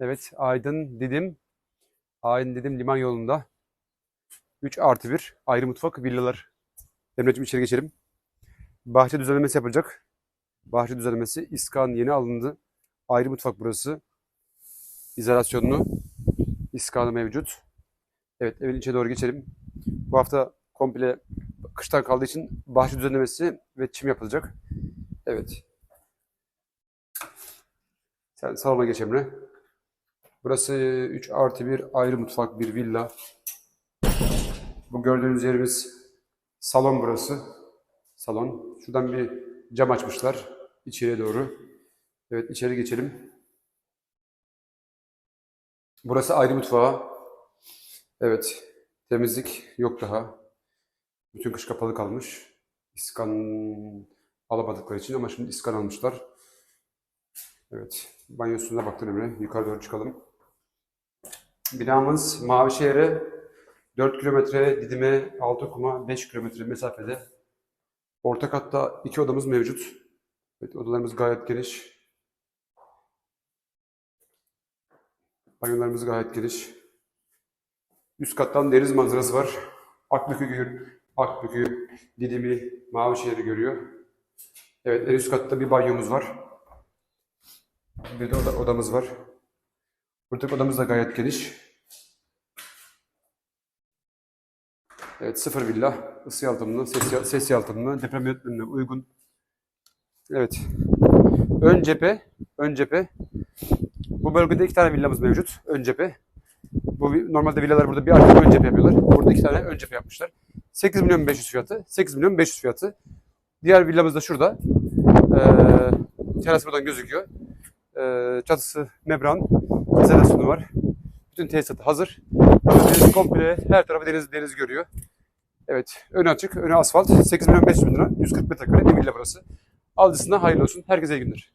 Evet, Aydın Didim. Aydın Didim liman yolunda. 3 artı 1 ayrı mutfak villalar. Emre'cim içeri geçelim. Bahçe düzenlemesi yapılacak. Bahçe düzenlemesi. İskan yeni alındı. Ayrı mutfak burası. İzolasyonlu. İskanı mevcut. Evet evin içine doğru geçelim. Bu hafta komple kıştan kaldığı için bahçe düzenlemesi ve çim yapılacak. Evet. Sen salona geç Emre. Burası 3 artı 1 ayrı mutfak bir villa. Bu gördüğünüz yerimiz salon burası. Salon. Şuradan bir cam açmışlar içeriye doğru. Evet içeri geçelim. Burası ayrı mutfağı. Evet. Temizlik yok daha. Bütün kış kapalı kalmış. İskan alamadıkları için ama şimdi iskan almışlar. Evet. Banyosuna baktın Emre. Yukarı doğru çıkalım. Binamız Mavişehir'e 4 kilometre, Didim'e 6 kuma 5 kilometre mesafede. Orta katta iki odamız mevcut. Evet, odalarımız gayet geniş. Banyolarımız gayet geniş. Üst kattan deniz manzarası var. Akbükü, Akbükü, Didim'i, Mavişehir'i görüyor. Evet, en üst katta bir banyomuz var. Bir de oda- odamız var. Buradaki odamız da gayet geniş. Evet, sıfır villa, ısı yalıtımlı, ses, ses yalıtımlı, deprem yönetmenine uygun. Evet. Ön cephe, ön cephe. Bu bölgede iki tane villamız mevcut. Ön cephe. Bu normalde villalar burada bir arka ön cephe yapıyorlar. Burada iki tane ön cephe yapmışlar. 8 milyon 500 fiyatı. 8 milyon 500 fiyatı. Diğer villamız da şurada. Ee, teras buradan gözüküyor. Ee, çatısı membran. İzolasyonu var. Bütün tesisatı hazır. Deniz komple her tarafı deniz deniz görüyor. Evet. Önü açık. Önü asfalt. 8 milyon 500 bin lira. 140 metrekare bir burası. Alıcısına hayırlı olsun. Herkese iyi günler.